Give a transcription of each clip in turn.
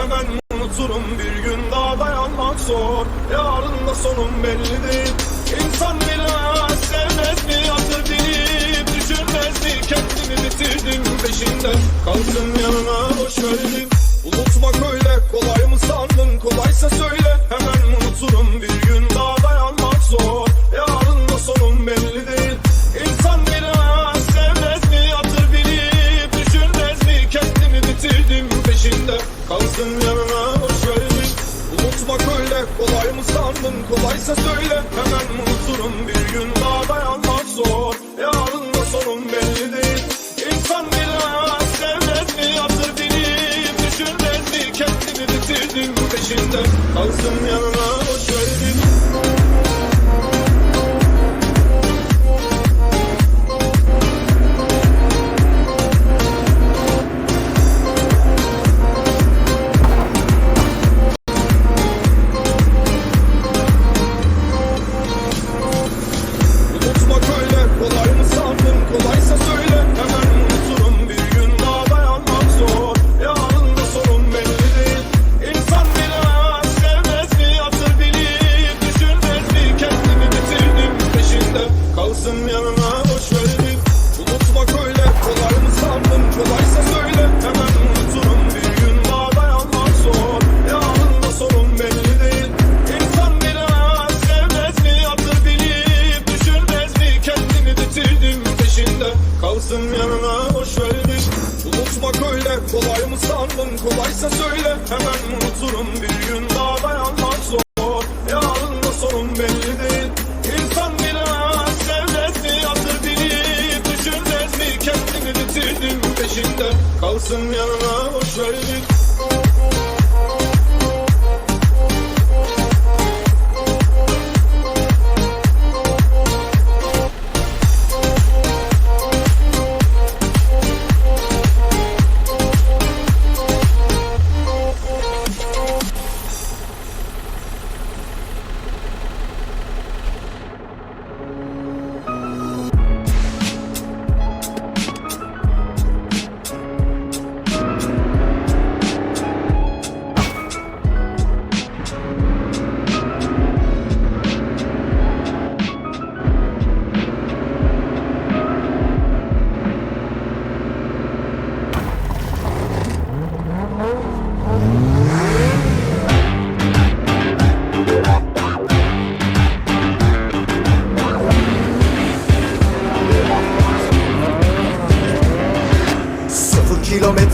Hemen unuturum bir gün daha dayanmak zor. Yarın da sonum belli değil İnsan biraz sevmez mi bilip düşünmez mi? Kendimi bitirdim peşinden. Kalsın yanına boş verdim Unutmak öyle kolay mı sandın? Kolaysa söyle sandın Kolaysa söyle hemen unuturum. Bir gün daha dayanmak zor. Yarın da sonum belli değil. İnsan biraz sevmez mi Hatır bilip düşünmez mi? Kendimi bitirdim peşinde Kalsın yanına Kolaysa söyle hemen unuturum Bir gün. Daha dayanmak zor Yarın da sonum belli değil. İnsan biraz sevmez mi Hatır bilip düşünmez mi? Kendimi bitirdim peşinde. Kalsın yanına boş verdim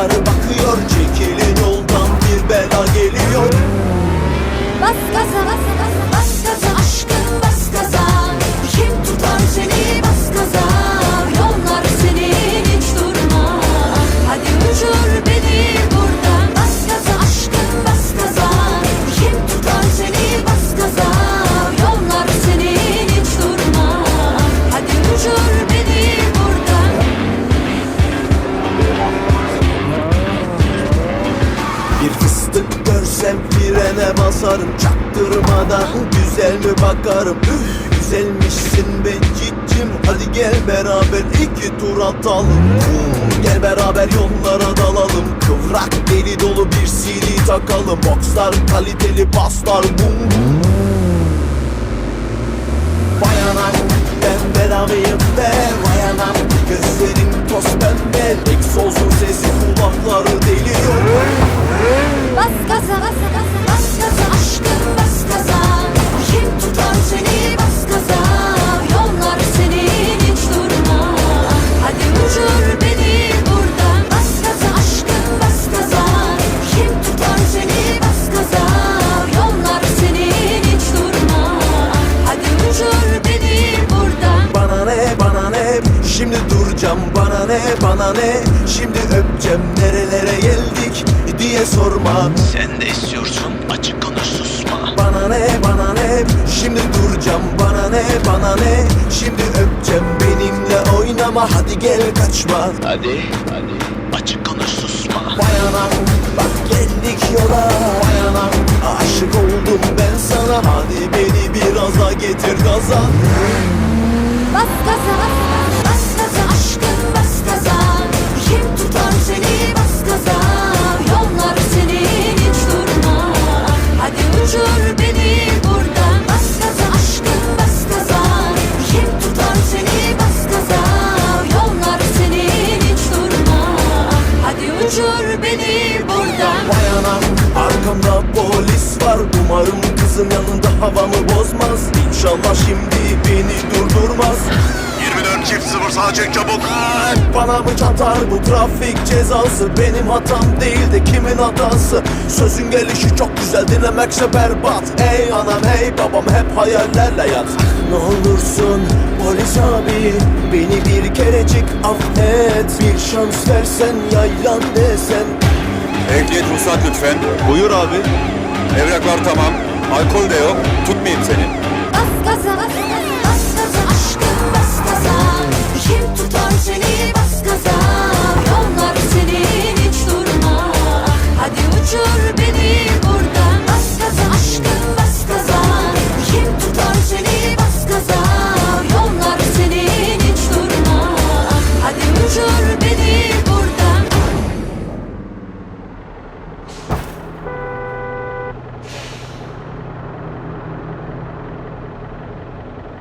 kızlar bakıyor Çekilin yoldan bir bela geliyor. Bas gaza bas basarım Çaktırmadan. Güzel mi bakarım? Üf güzelmişsin be cicim Hadi gel beraber iki tur atalım. Gel beraber yollara dalalım. Kıvrak deli dolu bir CD takalım. Boxlar kaliteli paslar bum Vay anam ben belalıyım be. Vay anam gözlerim toz pembe. Egzozun sesi kulakları deliyor Buradan Bana ne bana ne? Şimdi öpeceğim nerelere geldik diye sorma. Sen de istiyorsun açık konuş susma. Bana ne bana ne? Şimdi duracağım bana ne bana ne? Şimdi öpeceğim benimle oynama Hadi gel kaçma. Hadi hadi. Açık konuş susma. Bayanam bak geldik yola. Bayanam aşık oldum ben sana. Hadi beni biraz daha getir gaza Bas gaza polis var. Umarım kızın yanında havamı bozmaz. İnşallah şimdi beni durdurmaz. 24 çift sıfır sağa çek çabuk. Bana mı çatar bu trafik cezası? Benim hatam değil de kimin hatası? Sözün gelişi çok güzel dinlemekse berbat. Hey anam hey babam hep hayallerle yat. Ne olursun polis abi Beni bir kerecik affet. Bir şans versen yaylan desen. Ehliyet ruhsat lütfen. Buyur abi. Evraklar tamam. Alkol de yok. Tutmayayım seni. Bas gaza, bas gaza, bas gaza, aşkım bas gaza. Kim tutar seni bas gaza.